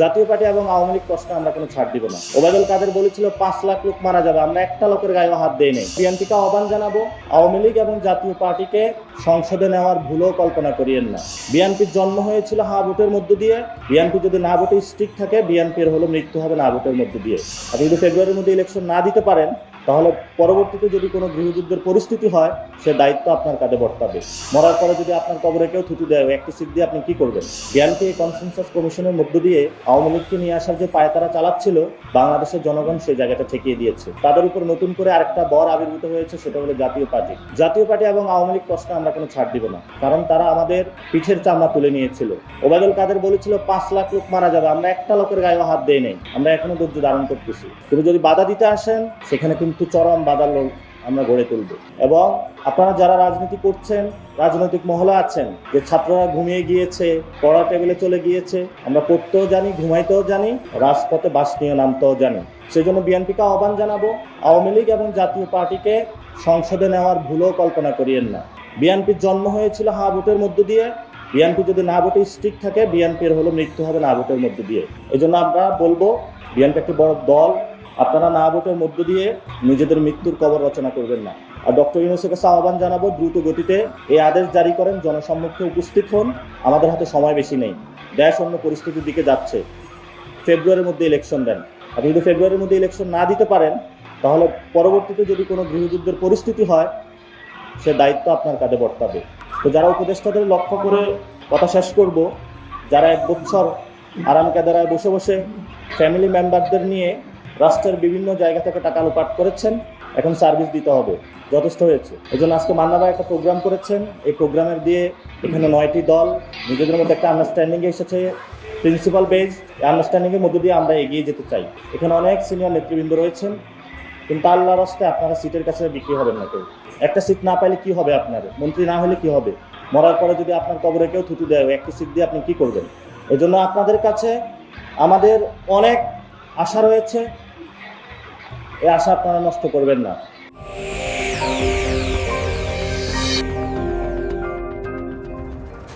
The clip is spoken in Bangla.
জাতীয় পার্টি এবং আওয়ামী লীগ প্রশ্নে আমরা কোনো ছাড় দিব না। ওবায়দুল কাদের বলেছিল, পাঁচ লাখ লোক মারা যাবে, আমরা একটা লোকের গায়েও হাত দিয়ে নেই। বিএনপিকে আহ্বান জানাব, আওয়ামী লীগ এবং জাতীয় পার্টিকে সংসদে নেওয়ার ভুলও কল্পনা করিয়েন না। বিএনপির জন্ম হয়েছিল হা ভোটের মধ্য দিয়ে। বিএনপি যদি না ভোটে স্টিক থাকে, বিএনপির হলো মৃত্যু হবে না ভোটের মধ্য দিয়ে। আপনি যদি ফেব্রুয়ারির মধ্যে ইলেকশন না দিতে পারেন তাহলে পরবর্তীতে যদি কোনো গৃহযুদ্ধের পরিস্থিতি হয়, সে দায়িত্ব আপনার কাঁধে বর্তাবে। মরার পরে যদি আপনার কবরে কেউ থুতু দেয় একটি সিট দিয়ে আপনি কি করবেন? এই কনসেনসাস কমিশনের মধ্য দিয়ে আওয়ামী লীগকে নিয়ে আসার যে পায়তারা চালাচ্ছিল, বাংলাদেশের জনগণ সেই জায়গাটা ঠেকিয়ে দিয়েছে। তাদের উপর নতুন করে আরেকটা বর আবির্ভূত হয়েছে, সেটা হলো জাতীয় পার্টি। জাতীয় পার্টি এবং আওয়ামী লীগ প্রশ্নে আমরা কোনো ছাড় দিব না, কারণ তারা আমাদের পিঠের চামড়া তুলে নিয়েছিল। ওবায়দুল কাদের বলেছিল, পাঁচ লাখ লোক মারা যাবে, আমরা একটা লোকের গায়েও হাত দেই নেই, আমরা এখনও ধৈর্য ধারণ করতেছি। কিন্তু যদি বাধা দিতে আসেন, সেখানে কিন্তু চরম বাধার লোক আমরা গড়ে তুলব। এবং আপনারা যারা রাজনীতি করছেন, রাজনৈতিক মহলে আছেন, যে ছাত্ররা ঘুমিয়ে গিয়েছে পড়া টেবিলে চলে গিয়েছে, আমরা পড়তেও জানি, ঘুমাইতেও জানি, রাজপথে বাস নিয়ে নামতেও জানি। সেই জন্য বিএনপিকে আহ্বান জানাব, আওয়ামী লীগ এবং জাতীয় পার্টিকে সংসদে নেওয়ার ভুলও কল্পনা করিয়েন না। বিএনপির জন্ম হয়েছিল হা ভোটের মধ্য দিয়ে। বিএনপি যদি না ভোটে স্টিক থাকে, বিএনপির হলো মৃত্যু হবে না ভোটের মধ্য দিয়ে। এই জন্য আমরা বলব, বিএনপি একটি বড় দল আপনারা না ভোটের মধ্য দিয়ে নিজেদের মৃত্যুর কবর রচনা করবেন না। আর ডক্টর ইউনুসের কাছে আহ্বান জানাব, দ্রুত গতিতে এই আদেশ জারি করেন, জনসম্মুখে উপস্থিত হন। আমাদের হাতে সময় বেশি নেই। দেশ অন্য পরিস্থিতির দিকে যাচ্ছে। ফেব্রুয়ারির মধ্যে ইলেকশন দেন। আপনি যদি ফেব্রুয়ারির মধ্যে ইলেকশন না দিতে পারেন, তাহলে পরবর্তীতে যদি কোনো গৃহযুদ্ধের পরিস্থিতি হয়, সে দায়িত্ব আপনার কাঁধে বর্তাবে। তো যারা উপদেষ্টাদের লক্ষ্য করে কথা শেষ করব, যারা এক বছর আরাম কেদারায় বসে বসে ফ্যামিলি মেম্বারদের নিয়ে রাষ্ট্রের বিভিন্ন জায়গা থেকে টাকা লোপাট করেছেন, এখন সার্ভিস দিতে হবে। যথেষ্ট হয়েছে। এই জন্য আজকে মান্না একটা প্রোগ্রাম করেছেন। এই প্রোগ্রামের দিয়ে এখানে নয়টি দল নিজেদের মধ্যে একটা আন্ডারস্ট্যান্ডিং এসেছে। প্রিন্সিপাল বেজ আন্ডারস্ট্যান্ডিংয়ের মধ্য দিয়ে আমরা এগিয়ে যেতে চাই। এখানে অনেক সিনিয়র নেতৃবৃন্দ রয়েছেন। কিন্তু আল্লাহ রাস্তে আপনারা সিটের কাছে বিক্রি হবেন না কেউ। একটা সিট না পাইলে কি হবে আপনার? মন্ত্রী না হলে কি হবে? মরার পরে যদি আপনার কবরে কেউ থুতু দেয় একটা সিট দিয়ে আপনি কি করবেন? এজন্য আপনাদের কাছে আমাদের অনেক আশা রয়েছে। এই আশা আপনারা নষ্ট করবেন না।